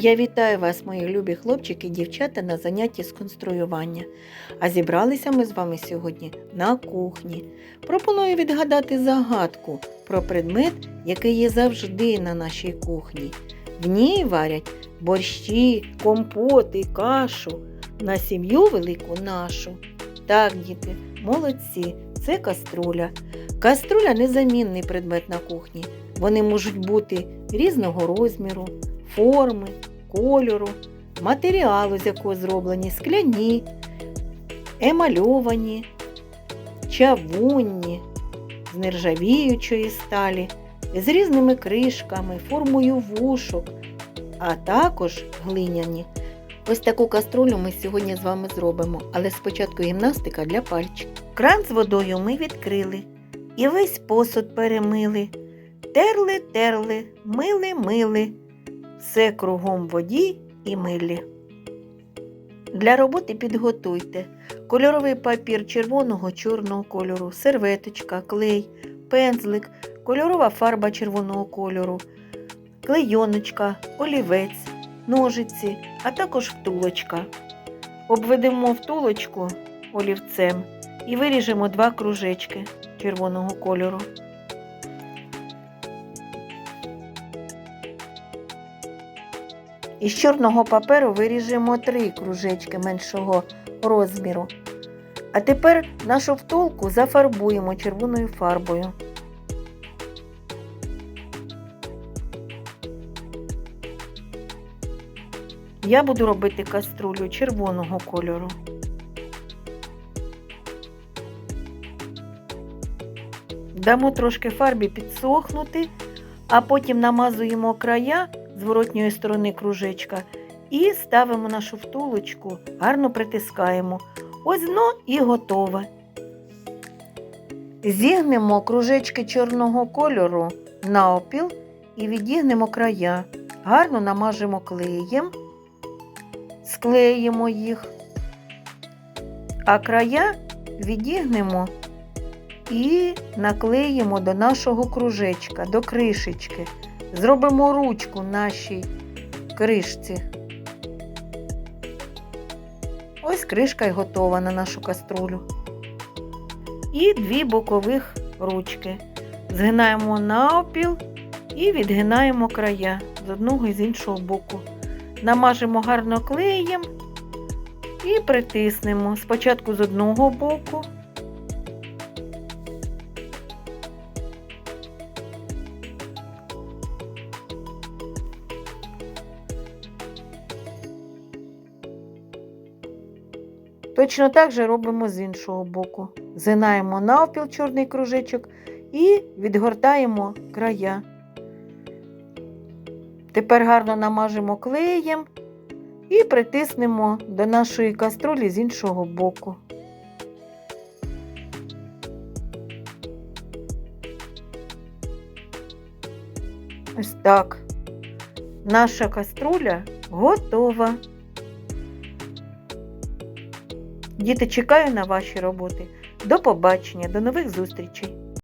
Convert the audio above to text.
Я вітаю вас, мої любі хлопчики і дівчата, на занятті з конструювання. А зібралися ми з вами сьогодні на кухні. Пропоную відгадати загадку про предмет, який є завжди на нашій кухні. В ній варять борщі, компоти, кашу на сім'ю велику нашу. Так, діти, молодці, це каструля. Каструля незамінний предмет на кухні. Вони можуть бути різного розміру, форми, кольору, матеріалу, з якого зроблені скляні, емальовані, чавунні, з нержавіючої сталі, з різними кришками, формою вушок, а також глиняні. Ось таку каструлю ми сьогодні з вами зробимо, але спочатку гімнастика для пальчиків. Кран з водою ми відкрили і весь посуд перемили. Терли, терли, мили, мили, все кругом воді і милі. Для роботи підготуйте кольоровий папір червоного чорного кольору, серветочка, клей, пензлик, кольорова фарба червоного кольору, клейоночка, олівець, ножиці, а також втулочка. Обведемо втулочку олівцем і виріжемо два кружечки червоного кольору. Із чорного паперу виріжемо три кружечки меншого розміру. А тепер нашу втулку зафарбуємо червоною фарбою. Я буду робити каструлю червоного кольору. Дамо трошки фарбі підсохнути, а потім намазуємо края зворотньої сторони кружечка і ставимо нашу втулочку, гарно притискаємо. Ось дно і готове. Зігнемо кружечки чорного кольору на опіл і відігнемо края. Гарно намажемо клеєм, склеїмо їх, а края відігнемо і наклеїмо до нашого кружечка, до кришечки. Зробимо ручку нашій кришці. Ось кришка й готова на нашу каструлю. І дві бокових ручки. Згинаємо навпіл і відгинаємо края з одного і з іншого боку. Намажемо гарно клеєм і притиснемо спочатку з одного боку. Точно так же робимо з іншого боку. Згинаємо навпіл чорний кружечок і відгортаємо края. Тепер гарно намажемо клеєм і притиснемо до нашої каструлі з іншого боку. Ось так. Наша каструля готова. Діти, чекаю на ваші роботи. До побачення, до нових зустрічей!